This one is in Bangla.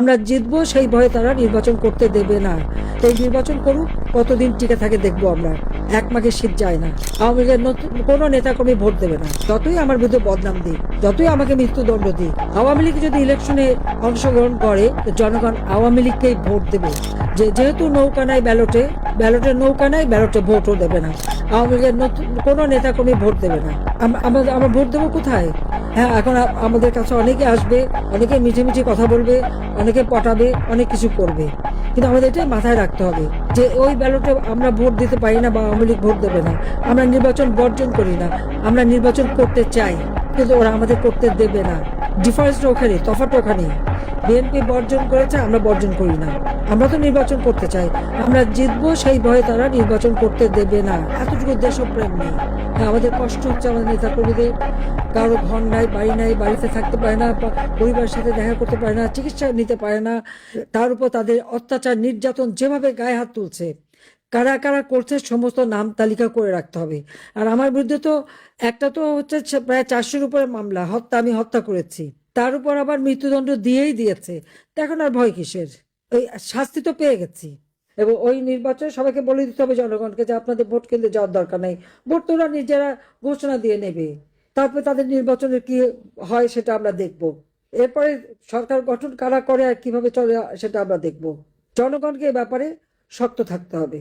আমরা জিতবো, সেই ভয়ে তারা নির্বাচন করতে দেবে না। এই নির্বাচন করুক, কতদিন টিকে থাকে দেখব আমরা। এক মাঘে শীত যায় না। আওয়ামী লীগের নতুন, কোনো নেতাকর্মী ভোট দেবে না। যতই আমার বিরুদ্ধে বদনাম দিক, যতই আমাকে মৃত্যুদণ্ড দিক, আওয়ামী লীগ যদি ইলেকশনে অংশগ্রহণ করে জনগণ আওয়ামী লীগকেই ভোট দেবে। যে, যেহেতু নৌকা নাই ব্যালটে, ব্যালটের নৌকা নাই ব্যালটে ভোটও দেবে না। আওয়ামী লীগের কোনো নেতাকর্মী ভোট দেবে না। আম- আমরা আমরা ভোট দেবো কোথায়? হ্যাঁ এখন আমাদের কাছে অনেকে আসবে, অনেকে মিঠে মিঠে কথা বলবে, অনেকে পটাবে, অনেক কিছু করবে। কিন্তু আমাদের এটাই মাথায় রাখতে হবে যে ওই ব্যালটে আমরা ভোট দিতে পারি না বা আওয়ামী লীগ ভোট দেবে না। আমরা নির্বাচন বর্জন করি না, আমরা নির্বাচন করতে চাই, কিন্তু ওরা আমাদের করতে দেবে না। ডিফারেন্সটা ওখানে তফাটা ওখানে বিএনপি বর্জন করেছে আমরা বর্জন করি না। আমরা তো নির্বাচন করতে চাই। আমরা জিতবো সেই ভয়ে তারা নির্বাচন করতে দেবে না। এতটুকু দেশপ্রেম নেই। হ্যাঁ, আমাদের কষ্ট হচ্ছে আমাদের নেতা কর্মীদের কারও ঘর নাই বাড়ি নাই বাড়িতে থাকতে পারে না পরিবারের সাথে দেখা করতে পারে না চিকিৎসা নিতে পারে না। তার উপর তাদের অত্যাচার নির্যাতন যেভাবে গায়ে হাত তুলছে কারা কারা করছে সমস্ত নাম তালিকা করে রাখতে হবে। আর আমার বিরুদ্ধে তো একটা তো হচ্ছে প্রায় চারশোর উপরে মামলা হত্যা আমি হত্যা করেছি। তার উপর আবার মৃত্যুদণ্ড দিয়েই দিয়েছে। এখন আর ভয় কিসের? ওই শাস্তি তো পেয়ে গেছি। এবং ওই নির্বাচনে সবাইকে বলে দিতে হবে জনগণকে যে আপনাদের ভোট কেন্দ্রে যাওয়ার দরকার নেই। ভোট তো ওরা নিজেরা ঘোষণা দিয়ে নেবে। তারপরে তাদের নির্বাচনের কি হয় সেটা আমরা দেখব। এরপরে সরকার গঠন কারা করে আর কীভাবে চলে সেটা আমরা দেখব। জনগণকে এ ব্যাপারে শক্ত থাকতে হবে।